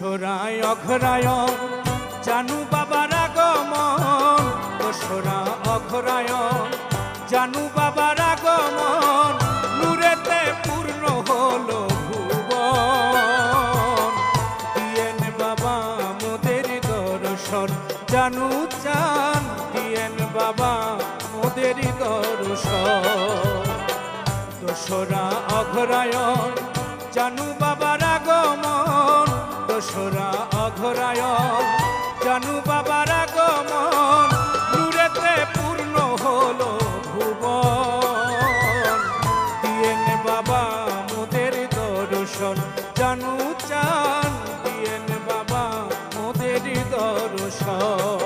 অঘরায়ণ জানু বাবার আগমন। দোসরা অঘরায়ণ জানু বাবার আগমন। নূরেতে পূর্ণ হলো ভুবন। দিয়েন বাবা মোদের দর্শন, জানু চান। দিয়েন বাবা মোদের দর্শন। দোসরা অঘরায়ণ জানু সোরা অঘরায়। জানু বাবার আগমন, দূরেতে পূর্ণ হলো ভুবন। দিয়ে নে বাবা মোদের দর্শন, জানু চান। দিয়ে নে বাবা মোদের দর্শন।